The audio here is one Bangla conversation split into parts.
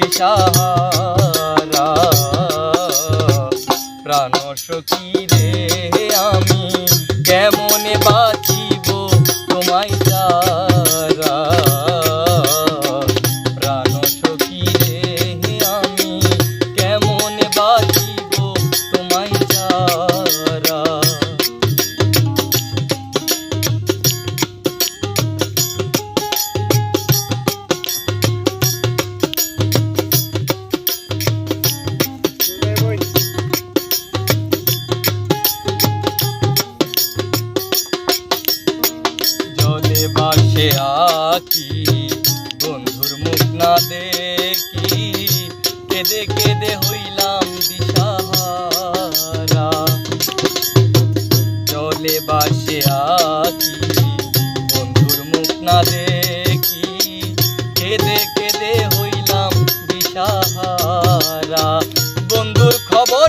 দিশাহারা প্রাণ সখী রে। আকি বন্ধুর মুখ না দেখি, কেঁদে কেঁদে হইলাম দিশাহারা। জলে বাসে আকি বন্ধুর মুখ না দেখি, কেঁদে কেঁদে হইলাম দিশাহারা। বন্ধুর খবর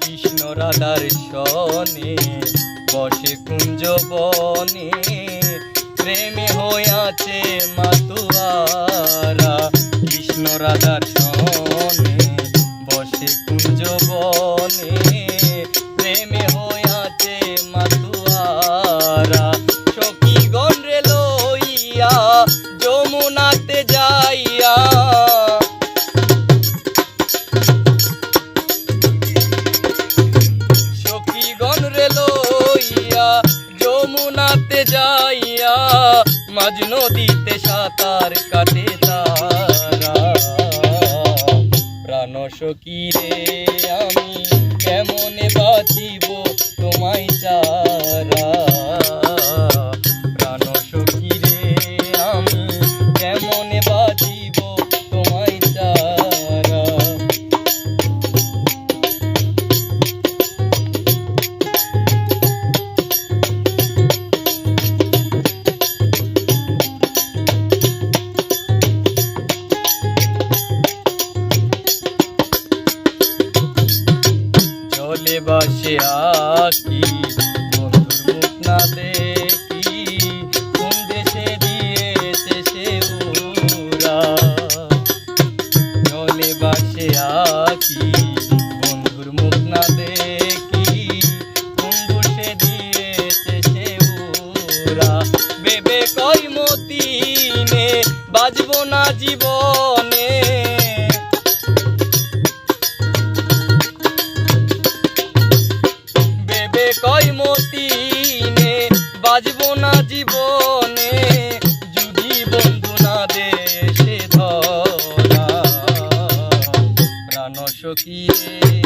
কৃষ্ণ রাধার সনে বসে বনে প্রেমে হইয়াছে মাতুয়ারা কৃষ্ণ রাধার সনে বসে কুঞ্জ বনে প্রেমে হইয়াছে মাতুয়ারা। সখী গণরে লইয়া যমুনাতে যাইয়া। সখীগণ রে লইয়া যমুনাতে যাইয়া মাঝ নদীতে সাঁতার কাটে সখী রে আমি? কেমনে বাঁচিব বাসে আকি, বন্ধুর মুখ না দেখি, কোন দেশে দিয়েছে সে উরা চলে বাসে বন্ধুর মুখ না দেখি, কোন দেশে দিয়েছে সে উরা বেবে কই মতিনে, বাজবো না জীবনে yeah.